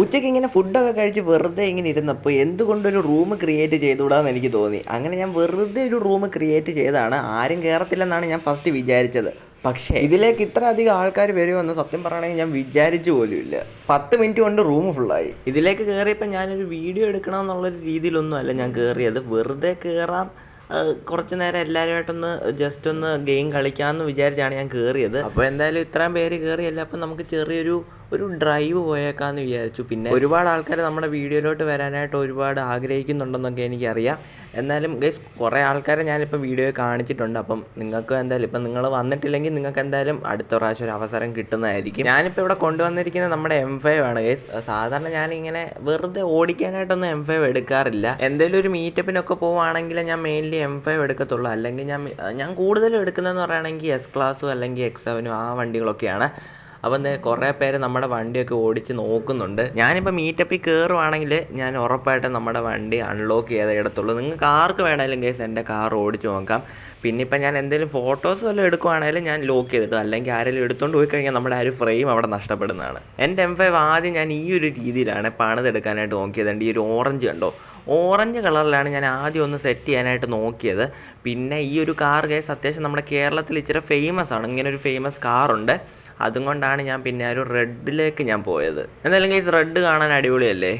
ഉച്ചയ്ക്ക് ഇങ്ങനെ ഫുഡൊക്കെ കഴിച്ച് വെറുതെ ഇങ്ങനെ ഇരുന്നപ്പോൾ എന്തുകൊണ്ടൊരു റൂം ക്രിയേറ്റ് ചെയ്തുകൂടാന്ന് എനിക്ക് തോന്നി. അങ്ങനെ ഞാൻ വെറുതെ ഒരു റൂം ക്രിയേറ്റ് ചെയ്താണ്. ആരും കയറത്തില്ലെന്നാണ് ഞാൻ ഫസ്റ്റ് വിചാരിച്ചത്. പക്ഷേ ഇതിലേക്ക് ഇത്ര അധികം ആൾക്കാർ വരുമെന്ന് സത്യം പറയണമെങ്കിൽ ഞാൻ വിചാരിച്ചു പോലുമില്ല പത്ത് മിനിറ്റ് കൊണ്ട് റൂം ഫുള്ളായി ഇതിലേക്ക് കയറിയപ്പോൾ ഞാനൊരു വീഡിയോ എടുക്കണമെന്നുള്ളൊരു രീതിയിലൊന്നും അല്ല ഞാൻ കയറിയത് വെറുതെ കയറാം കുറച്ച് നേരം എല്ലാവരുമായിട്ടൊന്ന് ജസ്റ്റ് ഒന്ന് ഗെയിം കളിക്കാമെന്ന് വിചാരിച്ചാണ് ഞാൻ കയറിയത് അപ്പോൾ എന്തായാലും ഇത്രയും പേര് കയറിയല്ല അപ്പം നമുക്ക് ചെറിയൊരു ഒരു ഡ്രൈവ് പോയേക്കാന്ന് വിചാരിച്ചു. പിന്നെ ഒരുപാട് ആൾക്കാർ നമ്മുടെ വീഡിയോയിലോട്ട് വരാനായിട്ട് ഒരുപാട് ആഗ്രഹിക്കുന്നുണ്ടെന്നൊക്കെ എനിക്കറിയാം. എന്നാലും ഗൈസ് കുറേ ആൾക്കാരെ ഞാനിപ്പോൾ വീഡിയോ കാണിച്ചിട്ടുണ്ട്. അപ്പം നിങ്ങൾക്ക് എന്തായാലും ഇപ്പം നിങ്ങൾ വന്നിട്ടില്ലെങ്കിൽ നിങ്ങൾക്ക് എന്തായാലും അടുത്ത പ്രാവശ്യം ഒരു അവസരം കിട്ടുന്നതായിരിക്കും. ഞാനിപ്പോൾ ഇവിടെ കൊണ്ടുവന്നിരിക്കുന്നത് നമ്മുടെ എം ഫൈവ് ആണ് ഗൈസ് സാധാരണ ഞാനിങ്ങനെ വെറുതെ ഓടിക്കാനായിട്ടൊന്നും എം ഫൈവ് എടുക്കാറില്ല. എന്തെങ്കിലും ഒരു മീറ്റപ്പിനൊക്കെ പോവുകയാണെങ്കിൽ ഞാൻ മെയിൻലി എം ഫൈവ് എടുക്കത്തുള്ളൂ. അല്ലെങ്കിൽ ഞാൻ ഞാൻ കൂടുതലും എടുക്കുന്നതെന്ന് പറയുകയാണെങ്കിൽ എസ് ക്ലാസ്സും അല്ലെങ്കിൽ എക്സ് സെവനും ആ വണ്ടികളൊക്കെയാണ്. അപ്പം കുറേ പേര് നമ്മുടെ വണ്ടിയൊക്കെ ഓടിച്ച് നോക്കുന്നുണ്ട്. ഞാനിപ്പോൾ മീറ്റപ്പിൽ കയറുവാണെങ്കിൽ ഞാൻ ഉറപ്പായിട്ടും നമ്മുടെ വണ്ടി അൺലോക്ക് ചെയ്തേ ഇടത്തുള്ളൂ. നിങ്ങൾക്ക് ആർക്ക് വേണമെങ്കിലും കേസ് എന്റെ കാർ ഓടിച്ച് നോക്കാം. പിന്നെ ഇപ്പം ഞാൻ എന്തെങ്കിലും ഫോട്ടോസ് വല്ലതും എടുക്കുവാണെങ്കിലും ഞാൻ ലോക്ക് ചെയ്തിട്ടു അല്ലെങ്കിൽ ആരെങ്കിലും എടുത്തുകൊണ്ട് പോയി കഴിഞ്ഞാൽ നമ്മുടെ ആ ഒരു ഫ്രെയിം അവിടെ നഷ്ടപ്പെടുന്നതാണ്. എന്റെ എം ഫൈവ് ആദ്യം ഞാൻ ഈ ഒരു രീതിയിലാണ് പണിതെടുക്കാനായിട്ട് നോക്കിയതുണ്ട് ഈ ഒരു ഓറഞ്ച് കണ്ടോ? ഓറഞ്ച് കളറിലാണ് ഞാൻ ആദ്യം ഒന്ന് സെറ്റ് ചെയ്യാനായിട്ട് നോക്കിയത്. പിന്നെ ഈ ഒരു കാർ കേസ് അത്യാവശ്യം നമ്മുടെ കേരളത്തിൽ ഇച്ചിരി ഫേമസ് ആണ്. ഇങ്ങനെ ഒരു ഫേമസ് കാറുണ്ട് അതും കൊണ്ടാണ് ഞാൻ പിന്നെ ഒരു റെഡിലേക്ക് ഞാൻ പോയത്. എന്തായാലും കേസ് റെഡ് കാണാൻ അടിപൊളിയല്ലേ?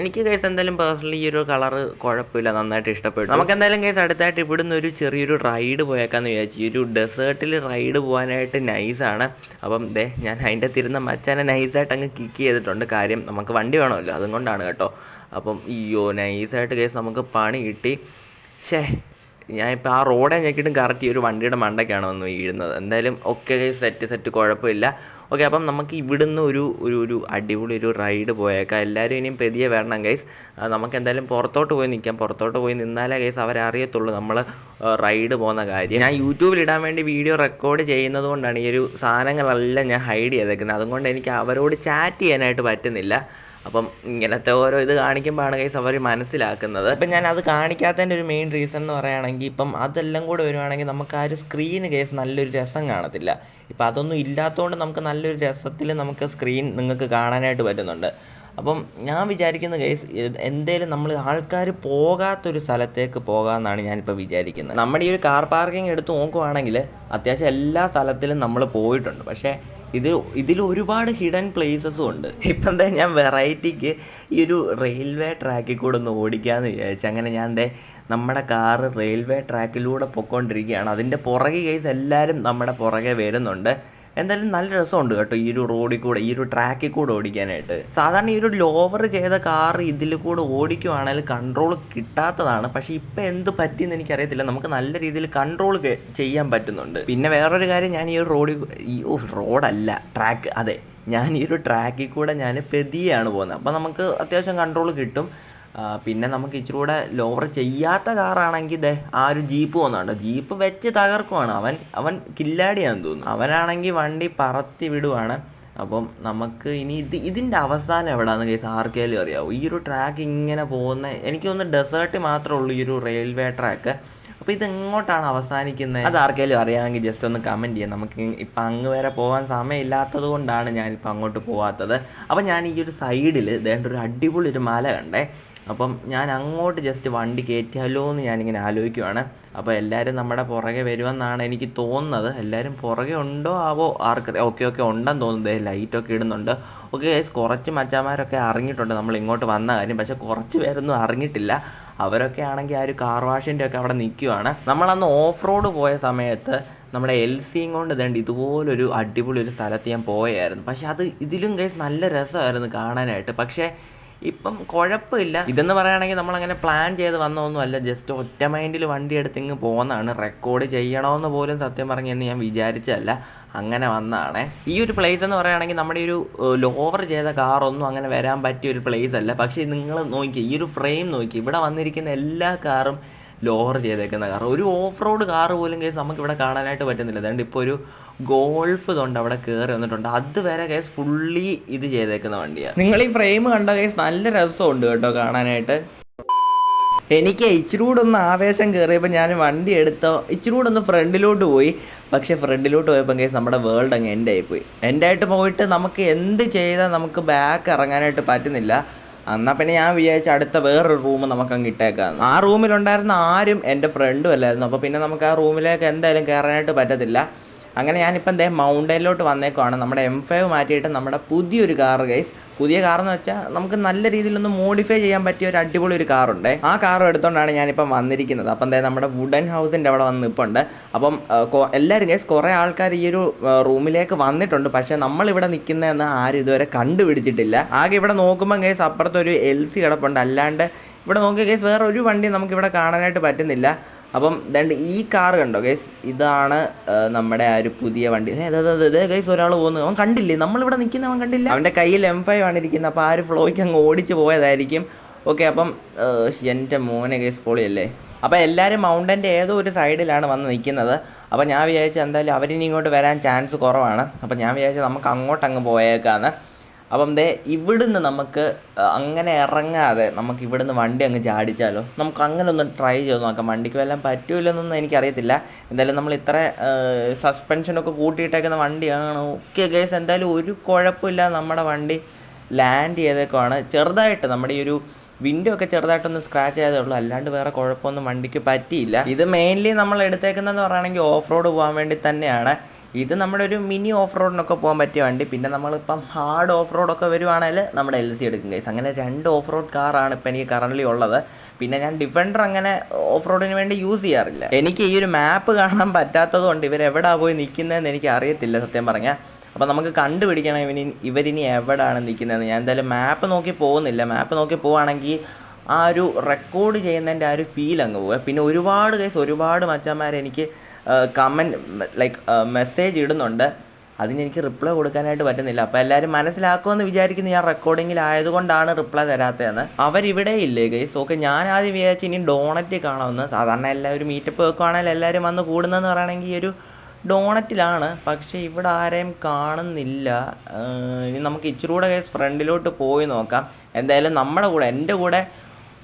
എനിക്ക് കേസ് എന്തായാലും പേഴ്സണലി ഈ ഒരു കളറ് കുഴപ്പമില്ല നന്നായിട്ട് ഇഷ്ടപ്പെട്ടു. നമുക്ക് എന്തായാലും കേസ് അടുത്തായിട്ട് ഇവിടുന്ന് ഒരു ചെറിയൊരു റൈഡ് പോയേക്കാന്ന് വിചാരിച്ചു. ഈ ഒരു ഡെസേർട്ടിൽ റൈഡ് പോകാനായിട്ട് നൈസാണ് അപ്പം ദേ ഞാൻ അതിന്റെ തിരുന്ന മച്ചാനെ നൈസായിട്ട് അങ്ങ് കിക്ക് ചെയ്തിട്ടുണ്ട്. കാര്യം നമുക്ക് വണ്ടി വേണമല്ലോ അതുകൊണ്ടാണ് കേട്ടോ. അപ്പം അയ്യോ നൈസായിട്ട് കേസ് നമുക്ക് പണി കിട്ടി. ഷേ ഞാൻ ഇപ്പോൾ ആ റോഡെ ഞെക്കിയിട്ടും കറക്റ്റ് ഈ ഒരു വണ്ടിയുടെ മണ്ടയ്ക്കാണ് വന്ന് വീഴുന്നത്. എന്തായാലും ഒക്കെ സെറ്റ് സെറ്റ് കുഴപ്പമില്ല. ഓക്കെ അപ്പം നമുക്ക് ഇവിടുന്ന് ഒരു ഒരു ഒരു അടിപൊളി ഒരു റൈഡ് പോയേക്കാം. എല്ലാവരും ഇനിയും പെതിയെ വരണം ഗൈസ് നമുക്ക് എന്തായാലും പുറത്തോട്ട് പോയി നിൽക്കാം പുറത്തോട്ട് പോയി നിന്നാലേ ഗൈസ് അവരറിയത്തുള്ളൂ നമ്മൾ റൈഡ് പോകുന്ന കാര്യം. ഞാൻ യൂട്യൂബിൽ ഇടാൻ വേണ്ടി വീഡിയോ റെക്കോർഡ് ചെയ്യുന്നത് കൊണ്ടാണ് ഈ ഒരു സാധനങ്ങളെല്ലാം ഞാൻ ഹൈഡ് ചെയ്തേക്കുന്നത്. അതുകൊണ്ട് എനിക്ക് അവരോട് ചാറ്റ് ചെയ്യാനായിട്ട് പറ്റുന്നില്ല. അപ്പം ഇങ്ങനത്തെ ഓരോ ഇത് കാണിക്കുമ്പോഴാണ് ഗൈസ് അവർ മനസ്സിലാക്കുന്നത്. ഇപ്പം ഞാൻ അത് കാണിക്കാത്തതിന്റെ ഒരു മെയിൻ റീസൺ എന്ന് പറയുകയാണെങ്കിൽ ഇപ്പം അതെല്ലാം കൂടെ വരുവാണെങ്കിൽ നമുക്ക് ആ ഒരു സ്ക്രീൻ കേസ് നല്ലൊരു രസം കാണത്തില്ല. ഇപ്പം അതൊന്നും ഇല്ലാത്തതുകൊണ്ട് നമുക്ക് നല്ലൊരു രസത്തിൽ നമുക്ക് സ്ക്രീൻ നിങ്ങൾക്ക് കാണാനായിട്ട് പറ്റുന്നുണ്ട്. അപ്പം ഞാൻ വിചാരിക്കുന്ന കേസ് എന്തേലും നമ്മൾ ആൾക്കാർ പോകാത്തൊരു സ്ഥലത്തേക്ക് പോകാമെന്നാണ് ഞാനിപ്പോൾ വിചാരിക്കുന്നത്. നമ്മുടെ ഈ ഒരു കാർ പാർക്കിംഗ് എടുത്ത് നോക്കുവാണെങ്കിൽ അത്യാവശ്യം എല്ലാ സ്ഥലത്തിലും നമ്മൾ പോയിട്ടുണ്ട്. പക്ഷേ ഇത് ഇതിൽ ഒരുപാട് ഹിഡൻ പ്ലേസസും ഉണ്ട്. ഇപ്പം എന്താ ഞാൻ വെറൈറ്റിക്ക് ഈ ഒരു റെയിൽവേ ട്രാക്കിൽ കൂടെ ഒന്ന് ഓടിക്കാമെന്ന് വിചാരിച്ചു അങ്ങനെ ഞാൻ ദേ നമ്മുടെ കാറ് റെയിൽവേ ട്രാക്കിലൂടെ പൊയ്ക്കൊണ്ടിരിക്കുകയാണ് അതിന്റെ പുറകെ കേസ് എല്ലാവരും നമ്മുടെ പുറകെ വരുന്നുണ്ട്. എന്തായാലും നല്ല രസമുണ്ട് കേട്ടോ ഈ ഒരു റോഡിൽ കൂടെ ഈ ഒരു ട്രാക്കിൽ കൂടെ ഓടിക്കാനായിട്ട്. സാധാരണ ഈ ഒരു ലോവർ ചെയ്ത കാർ ഇതിൽ കൂടെ ഓടിക്കുവാണെങ്കിൽ കൺട്രോൾ കിട്ടാത്തതാണ്. പക്ഷേ ഇപ്പം എന്ത് പറ്റിയെന്ന് എനിക്കറിയത്തില്ല. നമുക്ക് നല്ല രീതിയിൽ കൺട്രോൾ ചെയ്യാൻ പറ്റുന്നുണ്ട്. പിന്നെ വേറൊരു കാര്യം ഞാൻ ഈ ഒരു റോഡിൽ ഈ റോഡല്ല ട്രാക്ക് അതെ. ഞാൻ ഈ ഒരു ട്രാക്കിൽ കൂടെ ഞാൻ പെതിയാണ് പോകുന്നത്. അപ്പോൾ നമുക്ക് അത്യാവശ്യം കൺട്രോൾ കിട്ടും. പിന്നെ നമുക്ക് ഇച്ചിരി കൂടെ ലോവർ ചെയ്യാത്ത കാറാണെങ്കിൽ ദേ ആ ഒരു ജീപ്പ് വന്നുണ്ട്. ജീപ്പ് വെച്ച് തകർക്കുവാണ്. അവൻ അവൻ കില്ലാടിയാന്ന് തോന്നുന്നു. അവനാണെങ്കിൽ വണ്ടി പറത്തി വിടുവാണ്. അപ്പം നമുക്ക് ഇനി ഇത് ഇതിന്റെ അവസാനം എവിടെയാണെന്ന് കേസ് ആർക്കേലും അറിയാവും? ഈ ഒരു ട്രാക്ക് ഇങ്ങനെ പോകുന്ന എനിക്ക് തോന്നുന്നു ഡെസേർട്ട് മാത്രമേ ഉള്ളൂ ഈ ഒരു റെയിൽവേ ട്രാക്ക് അപ്പോൾ ഇത് എങ്ങോട്ടാണ് അവസാനിക്കുന്നത്? അത് ആർക്കേലും അറിയാമെങ്കിൽ ജസ്റ്റ് ഒന്ന് കമന്റ് ചെയ്യാം. നമുക്ക് ഇപ്പം അങ്ങ് വരെ പോകാൻ സമയമില്ലാത്തത് കൊണ്ടാണ് ഞാനിപ്പോൾ അങ്ങോട്ട് പോകാത്തത് അപ്പം ഞാൻ ഈ ഒരു സൈഡിൽ ദേണ്ട ഒരു അടിപൊളി ഒരു മല കണ്ടേ. അപ്പം ഞാൻ അങ്ങോട്ട് ജസ്റ്റ് വണ്ടി കയറ്റിയാലോ എന്ന് ഞാനിങ്ങനെ ആലോചിക്കുവാണ്. അപ്പോൾ എല്ലാവരും നമ്മുടെ പുറകെ വരുമെന്നാണ് എനിക്ക് തോന്നുന്നത്. എല്ലാവരും പുറകെ ഉണ്ടോ ആവോ ആർക്കറിയാം ഓക്കെ ഓക്കെ ഉണ്ടെന്ന് തോന്നുന്നത് ലൈറ്റൊക്കെ ഇടുന്നുണ്ട്. ഓക്കെ ഗൈസ് കുറച്ച് മച്ചാമാരൊക്കെ അറിഞ്ഞിട്ടുണ്ട് നമ്മൾ ഇങ്ങോട്ട് വന്ന കാര്യം. പക്ഷേ കുറച്ച് പേരൊന്നും അറിഞ്ഞിട്ടില്ല. അവരൊക്കെ ആണെങ്കിൽ ആ ഒരു കാർ വാഷിന്റെ ഒക്കെ അവിടെ നിൽക്കുവാണ്. നമ്മളന്ന് ഓഫ് റോഡ് പോയ സമയത്ത് നമ്മുടെ എൽ സിയും കൊണ്ട് ഇതേണ്ട ഇതുപോലൊരു അടിപൊളി ഒരു സ്ഥലത്ത് ഞാൻ പോയായിരുന്നു. പക്ഷേ അത് ഇതിലും ഗൈസ് നല്ല രസമായിരുന്നു കാണാനായിട്ട്. പക്ഷേ ഇപ്പം കുഴപ്പമില്ല. ഇതെന്ന് പറയുകയാണെങ്കിൽ നമ്മളങ്ങനെ പ്ലാൻ ചെയ്ത് വന്നതൊന്നുമല്ല ജസ്റ്റ് ഒറ്റ മൈൻഡിൽ വണ്ടി എടുത്ത് ഇങ്ങ് പോകുന്നതാണ് റെക്കോർഡ് ചെയ്യണമെന്ന് പോലും സത്യം പറഞ്ഞെന്ന് ഞാൻ വിചാരിച്ചതല്ല. അങ്ങനെ വന്നതാണ് ഈ ഒരു പ്ലേസ് എന്ന് പറയുകയാണെങ്കിൽ നമ്മുടെ ഒരു ലോവർ ചെയ്ത കാറൊന്നും അങ്ങനെ വരാൻ പറ്റിയ ഒരു പ്ലേസ് അല്ല. പക്ഷേ നിങ്ങൾ നോക്കി ഈ ഒരു ഫ്രെയിം നോക്കി ഇവിടെ വന്നിരിക്കുന്ന എല്ലാ കാറും ലോവർ ചെയ്തേക്കുന്ന കാർ ഒരു ഓഫ് റോഡ് കാർ പോലും കേസ് നമുക്ക് ഇവിടെ കാണാനായിട്ട് പറ്റുന്നില്ല. അതുകൊണ്ട് ഇപ്പോൾ ഒരു ഗോൾഫ് തൊണ്ട് അവിടെ കയറി വന്നിട്ടുണ്ട്. അതുവരെ കേസ് ഫുള്ളി ഇത് ചെയ്തേക്കുന്ന വണ്ടിയാണ് നിങ്ങൾ ഈ ഫ്രെയിം കണ്ട കേസ് നല്ല രസമുണ്ട് കേട്ടോ കാണാനായിട്ട്. എനിക്ക് ഇച്ചിരി ഒന്ന് ആവേശം കയറിയപ്പോൾ ഞാൻ വണ്ടി എടുത്തോ ഇച്ചിരി ഒന്ന് ഫ്രണ്ടിലോട്ട് പോയി. പക്ഷേ ഫ്രണ്ടിലോട്ട് പോയപ്പോൾ കേസ് നമ്മുടെ വേൾഡ് അങ്ങ് എൻഡായി പോയി എന്റെ ആയിട്ട് പോയിട്ട് നമുക്ക് എന്ത് ചെയ്താൽ നമുക്ക് ബാക്ക് ഇറങ്ങാനായിട്ട് പറ്റുന്നില്ല. എന്നാൽ പിന്നെ ഞാൻ വിചാരിച്ച അടുത്ത വേറൊരു റൂം നമുക്ക് അങ്ങ് ഇട്ടേക്കാം ആ റൂമിലുണ്ടായിരുന്ന ആരും എന്റെ ഫ്രണ്ടും അല്ലായിരുന്നു. അപ്പോൾ പിന്നെ നമുക്ക് ആ റൂമിലേക്ക് എന്തായാലും കയറാനായിട്ട് പറ്റത്തില്ല. അങ്ങനെ ഞാനിപ്പോൾ ദേ മൗണ്ടനിലോട്ട് വന്നേക്കുവാണ്. നമ്മുടെ എം ഫൈവ് മാറ്റിയിട്ട് നമ്മുടെ പുതിയൊരു കാർ ഗൈസ് പുതിയ കാർ എന്ന് വെച്ചാൽ നമുക്ക് നല്ല രീതിയിലൊന്ന് മോഡിഫൈ ചെയ്യാൻ പറ്റിയ ഒരു അടിപൊളി ഒരു കാറുണ്ട്. ആ കാർ എടുത്തുകൊണ്ടാണ് ഞാനിപ്പം വന്നിരിക്കുന്നത്. അപ്പം എന്താ നമ്മുടെ വുഡൻ ഹൗസിന്റെ അവിടെ വന്ന് നിൽപ്പുണ്ട് അപ്പം എല്ലാവരും ഗൈസ് കുറേ ആൾക്കാർ ഈ ഒരു റൂമിലേക്ക് വന്നിട്ടുണ്ട്. പക്ഷേ നമ്മളിവിടെ നിൽക്കുന്നതെന്ന് ആരും ഇതുവരെ കണ്ടുപിടിച്ചിട്ടില്ല. ആകെ ഇവിടെ നോക്കുമ്പോൾ ഗൈസ് അപ്പുറത്തൊരു എൽ സി കിടപ്പുണ്ട്. അല്ലാണ്ട് ഇവിടെ നോക്കിയ കേസ് വേറെ ഒരു വണ്ടി നമുക്ക് ഇവിടെ കാണാനായിട്ട് പറ്റുന്നില്ല. അപ്പം ദണ്ട് ഈ കാർ കണ്ടോ ഗൈസ് ഇതാണ് നമ്മുടെ ആ ഒരു പുതിയ വണ്ടി. അതെ ഗൈസ് ഒരാൾ പോകുന്നു അവൻ കണ്ടില്ലേ? നമ്മളിവിടെ നിൽക്കുന്ന അവൻ കണ്ടില്ല? അവന്റെ കയ്യിൽ എം ഫൈവ് ആണ് ഇരിക്കുന്നത്. അപ്പോൾ ആ ഒരു ഫ്ലോയ്ക്ക് അങ്ങ് ഓടിച്ച് പോയതായിരിക്കും. ഓക്കെ അപ്പം എന്റെ മോനെ ഗൈസ് പൊളിയല്ലേ? അപ്പോൾ എല്ലാവരും മൗണ്ടന്റെ ഏതോ ഒരു സൈഡിലാണ് വന്ന് നിൽക്കുന്നത്. അപ്പോൾ ഞാൻ വിചാരിച്ചു എന്തായാലും അവരിനി ഇങ്ങോട്ട് വരാൻ ചാൻസ് കുറവാണ്. അപ്പോൾ ഞാൻ വിചാരിച്ചു നമുക്ക് അങ്ങോട്ടങ്ങ് പോയേക്കാന്ന്. അപ്പം ദേ ഇവിടുന്ന് നമുക്ക് അങ്ങനെ ഇറങ്ങാതെ നമുക്ക് ഇവിടുന്ന് വണ്ടി അങ്ങ് ചാടിച്ചാലോ? നമുക്ക് അങ്ങനെ ഒന്ന് ട്രൈ ചെയ്ത് നോക്കാം. വണ്ടിക്ക് വല്ലതും പറ്റൂലെന്നൊന്നും എനിക്കറിയത്തില്ല. എന്തായാലും നമ്മൾ ഇത്ര സസ്പെൻഷനൊക്കെ കൂട്ടിയിട്ടേക്കുന്ന വണ്ടിയാണ്. ഓക്കെ ഗേസ് എന്തായാലും ഒരു കുഴപ്പമില്ല. നമ്മുടെ വണ്ടി ലാൻഡ് ചെയ്തേക്കുവാണ്. ചെറുതായിട്ട് നമ്മുടെ ഈ ഒരു വിൻഡോ ഒക്കെ ചെറുതായിട്ടൊന്ന് സ്ക്രാച്ച് ചെയ്തേ ഉള്ളൂ. അല്ലാണ്ട് വേറെ കുഴപ്പമൊന്നും വണ്ടിക്ക് പറ്റിയില്ല. ഇത് മെയിൻലി നമ്മൾ എടുത്തേക്കുന്നതെന്ന് പറയുകയാണെങ്കിൽ ഓഫ് റോഡ് പോകാൻ വേണ്ടി തന്നെയാണ്. ഇത് നമ്മുടെ ഒരു മിനി ഓഫ് റോഡിനൊക്കെ പോകാൻ പറ്റിയ വണ്ടി. പിന്നെ നമ്മളിപ്പം ഹാർഡ് ഓഫ് റോഡൊക്കെ വരുവാണെങ്കിൽ നമ്മുടെ എൽ സി എടുക്കും കേസ് അങ്ങനെ രണ്ട് ഓഫ് റോഡ് കാറാണ് ഇപ്പം എനിക്ക് കറന്റ് ഉള്ളത്. പിന്നെ ഞാൻ ഡിഫൻഡർ അങ്ങനെ ഓഫ് റോഡിന് വേണ്ടി യൂസ് ചെയ്യാറില്ല. എനിക്ക് ഈ ഒരു മാപ്പ് കാണാൻ പറ്റാത്തത് കൊണ്ട് ഇവരെവിടാ പോയി നിൽക്കുന്നതെന്ന് എനിക്ക് അറിയത്തില്ല സത്യം പറഞ്ഞാൽ അപ്പോൾ നമുക്ക് കണ്ടുപിടിക്കണം ഇവനി ഇവരിനി എവിടെയാണ് നിൽക്കുന്നതെന്ന് ഞാൻ എന്തായാലും മാപ്പ് നോക്കി പോകുന്നില്ല. മാപ്പ് നോക്കി പോവുകയാണെങ്കിൽ ആ ഒരു റെക്കോർഡ് ചെയ്യുന്നതിന്റെ ആ ഒരു ഫീൽ അങ്ങ് പോവുക പിന്നെ ഒരുപാട് കേസ് ഒരുപാട് മച്ചന്മാർ എനിക്ക് കമന്റ് ലൈക്ക് മെസ്സേജ് ഇടുന്നുണ്ട്. അതിന് എനിക്ക് റിപ്ലൈ കൊടുക്കാനായിട്ട് പറ്റുന്നില്ല. അപ്പോൾ എല്ലാവരും മനസ്സിലാക്കുമെന്ന് വിചാരിക്കുന്നു ഞാൻ റെക്കോർഡിങ്ങിലായതുകൊണ്ടാണ് റിപ്ലൈ തരാത്തതെന്ന്. അവരിവിടെ ഇല്ലേ ഗൈസ് ഓക്കെ ഞാൻ ആദ്യം വിചാരിച്ചു ഇനി ഡോണറ്റ് കാണാമെന്ന്. സാധാരണ എല്ലാവരും മീറ്റപ്പ് വെക്കുവാണെങ്കിൽ എല്ലാവരും വന്ന് കൂടുന്നതെന്ന് പറയുകയാണെങ്കിൽ ഈ ഒരു ഡോണറ്റിലാണ് പക്ഷേ ഇവിടെ ആരെയും കാണുന്നില്ല. ഇനി നമുക്ക് ഇച്ചിരി കൂടെ കേസ് ഫ്രണ്ടിലോട്ട് പോയി നോക്കാം. എന്തായാലും നമ്മുടെ കൂടെ എന്റെ കൂടെ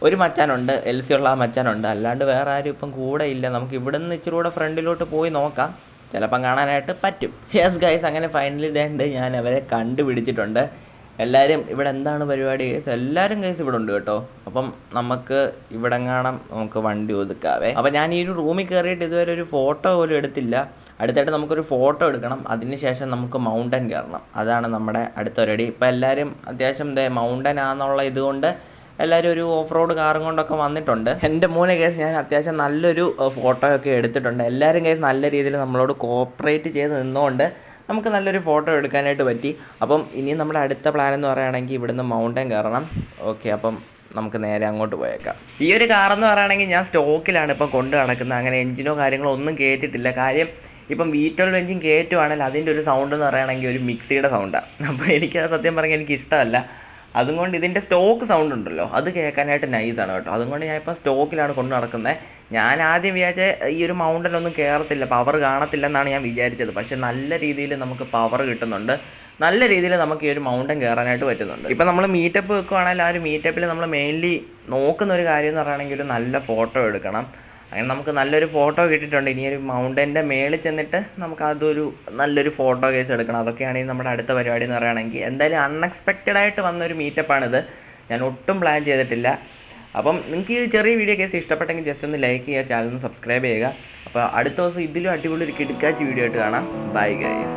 ഒരു മച്ചാനുണ്ട് എൽ സി ഉള്ള ആ മച്ചാനുണ്ട്. അല്ലാണ്ട് വേറെ ആരും ഇപ്പം കൂടെ ഇല്ല. നമുക്ക് ഇവിടെ നിന്ന് ഇച്ചിരി കൂടെ ഫ്രണ്ടിലോട്ട് പോയി നോക്കാം. ചിലപ്പം കാണാനായിട്ട് പറ്റും. യെസ് ഗൈസ് അങ്ങനെ ഫൈനലി ഇതേണ്ട് ഞാൻ അവരെ കണ്ടുപിടിച്ചിട്ടുണ്ട്. എല്ലാവരും ഇവിടെ എന്താണ് പരിപാടി? കേസ് എല്ലാവരും കേസ് ഇവിടെ ഉണ്ട് കേട്ടോ. അപ്പം നമുക്ക് ഇവിടെ കാണാം. നമുക്ക് വണ്ടി ഒതുക്കാവേ. അപ്പം ഞാൻ ഈ ഒരു റൂമിൽ കയറിയിട്ട് ഇതുവരെ ഒരു ഫോട്ടോ പോലും എടുത്തില്ല. അടുത്തായിട്ട് നമുക്കൊരു ഫോട്ടോ എടുക്കണം. അതിനുശേഷം നമുക്ക് മൗണ്ടൻ കയറണം. അതാണ് നമ്മുടെ അടുത്ത പരിപാടി ഇപ്പം എല്ലാവരും അത്യാവശ്യം മൗണ്ടൻ ആണെന്നുള്ള ഇതുകൊണ്ട് എല്ലാവരും ഒരു ഓഫ് റോഡ് കാറും കൊണ്ടൊക്കെ വന്നിട്ടുണ്ട്. എന്റെ മോനെ കേസ് ഞാൻ അത്യാവശ്യം നല്ലൊരു ഫോട്ടോ ഒക്കെ എടുത്തിട്ടുണ്ട്. എല്ലാവരും കേസ് നല്ല രീതിയിൽ നമ്മളോട് കോപ്പറേറ്റ് ചെയ്ത് നിന്നുകൊണ്ട് നമുക്ക് നല്ലൊരു ഫോട്ടോ എടുക്കാനായിട്ട് പറ്റി. അപ്പം ഇനി നമ്മുടെ അടുത്ത പ്ലാൻ എന്ന് പറയുകയാണെങ്കിൽ ഇവിടുന്ന് മൗണ്ടൻ കയറണം. ഓക്കെ അപ്പം നമുക്ക് നേരെ അങ്ങോട്ട് പോയേക്കാം. ഈ ഒരു കാർ എന്ന് പറയുകയാണെങ്കിൽ ഞാൻ സ്റ്റോക്കിലാണ് ഇപ്പം കൊണ്ട് നടക്കുന്നത്. അങ്ങനെ എഞ്ചിനോ കാര്യങ്ങളോ ഒന്നും കയറ്റിട്ടില്ല കാര്യം ഇപ്പം വി ട്വൽവ് എഞ്ചിൻ കയറ്റുവാണെങ്കിൽ അതിന്റെ ഒരു സൗണ്ട് എന്ന് പറയുകയാണെങ്കിൽ ഒരു മിക്സിയുടെ സൗണ്ടാണ് അപ്പോൾ എനിക്ക് സത്യം പറഞ്ഞാൽ എനിക്ക് ഇഷ്ടമല്ല. അതുകൊണ്ട് ഇതിന്റെ സ്റ്റോക്ക് സൗണ്ട് ഉണ്ടല്ലോ. അത് കേൾക്കാനായിട്ട് നൈസാണ് കേട്ടോ. അതുകൊണ്ട് ഞാൻ ഇപ്പോൾ സ്റ്റോക്കിലാണ് കൊണ്ടു നടക്കുന്നത് ഞാൻ ആദ്യം വിചാരിച്ച ഈ ഒരു മൗണ്ടനൊന്നും കയറത്തില്ല പവർ കാണത്തില്ലെന്നാണ് ഞാൻ വിചാരിച്ചത്. പക്ഷേ നല്ല രീതിയിൽ നമുക്ക് പവർ കിട്ടുന്നുണ്ട്. നല്ല രീതിയിൽ നമുക്ക് ഈ ഒരു മൗണ്ടൻ കയറാനായിട്ട് പറ്റുന്നുണ്ട്. ഇപ്പം നമ്മൾ മീറ്റപ്പ് വെക്കുവാണെങ്കിൽ ആ ഒരു മീറ്റപ്പിൽ നമ്മൾ മെയിൻലി നോക്കുന്ന ഒരു കാര്യം എന്ന് പറയുകയാണെങ്കിൽ ഒരു നല്ല ഫോട്ടോ എടുക്കണം. അങ്ങനെ നമുക്ക് നല്ലൊരു ഫോട്ടോ കിട്ടിയിട്ടുണ്ട്. ഇനി ഒരു മൗണ്ടന്റെ മേളിൽ ചെന്നിട്ട് നമുക്ക് അതൊരു നല്ലൊരു ഫോട്ടോ കേസ് എടുക്കണം. അതൊക്കെയാണ് നമ്മുടെ അടുത്ത പരിപാടി എന്ന് പറയുകയാണെങ്കിൽ. എന്തായാലും അൺഎക്സ്പെക്റ്റഡ് ആയിട്ട് വന്നൊരു മീറ്റപ്പാണിത് ഞാൻ ഒട്ടും പ്ലാൻ ചെയ്തിട്ടില്ല. അപ്പം നിങ്ങൾക്ക് ഈ ചെറിയ വീഡിയോ കേസ് ഇഷ്ടപ്പെട്ടെങ്കിൽ ജസ്റ്റ് ഒന്ന് ലൈക്ക് ചെയ്യുക ചാനൽ ഒന്ന് സബ്സ്ക്രൈബ് ചെയ്യുക. അപ്പോൾ അടുത്ത ദിവസം ഇതിലും അടിപൊളി ഒരു കിടക്കാച്ച് വീഡിയോ ആയിട്ട് കാണാം. Bye guys